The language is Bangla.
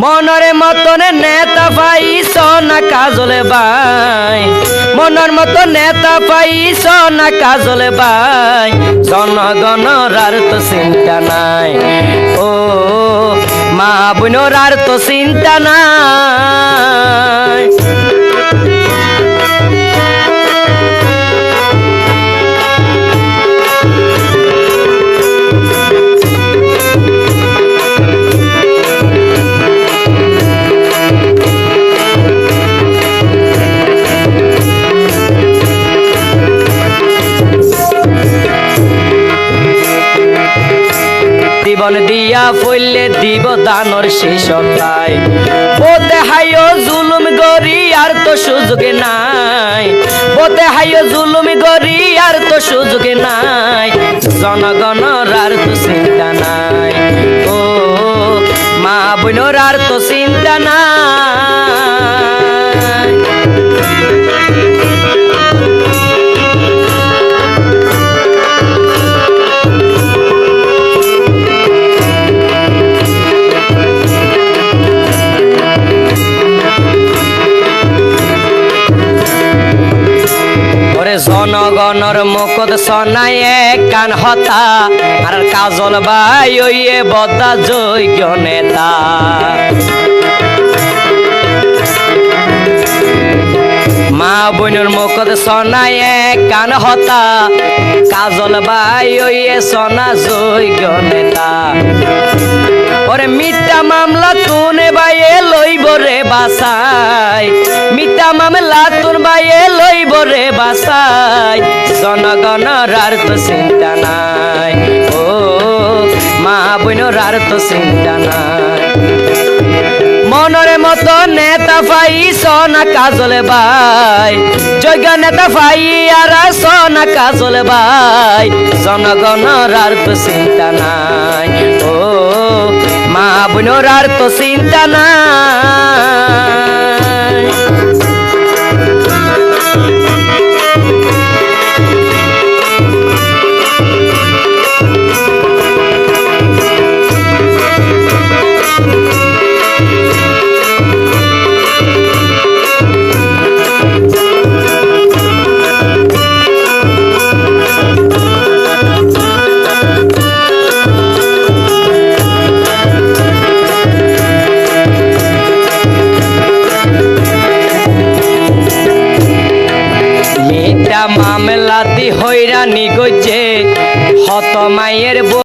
মনরে মতনে নেতা পাইছ না কাজলে বাই? মনের মতো নেতা পাইছ না কাজলে বাই? জনগণর আর তো চিন্তা নাই। ও, মা বোনর আর তো চিন্তা নাই। জীবন দিয়া ফইলে দিব দানর শেষ তাই বোতে হাইও জুলুম গরি, আর তো সুযোগ নাই। বোতে হাইও জুলুম গরি, আর তো সুযোগ নাই। জনগণর আর তো চিন্তা নাই। ও, মা বোনর আর তো চিন্তা নাই। জনগণর মুখত সনাই কান হতা, আর কাজল বাই ওইয়ে বদা যোগ্য নেতা। মা বোনের মুখত সনাই কান হতা, কাজল বাই ওইয়ে সনা যোগ্য নেতা। ওরে মিথ্যা মামলা তুনে বাইয়ে লইব রে বাসাই, মিথ্যা মামলা তুন বাইয়ে লইব রে বাসাই জনগণর আর তো চিন্তা নাই। ও মা বোনর আর তো চিন্তা নাই। মনরে মতো নেতা পাই সনা কাজলে বাই যোগ্য নেতা পাই আর সনা কাজলে বাই জনগণর আর তো চিন্তা নাই। ও মা বোনর আর তো চিন্তা নাই। মিথ্যা মামলা দি হইরানি গজে হত মায়ের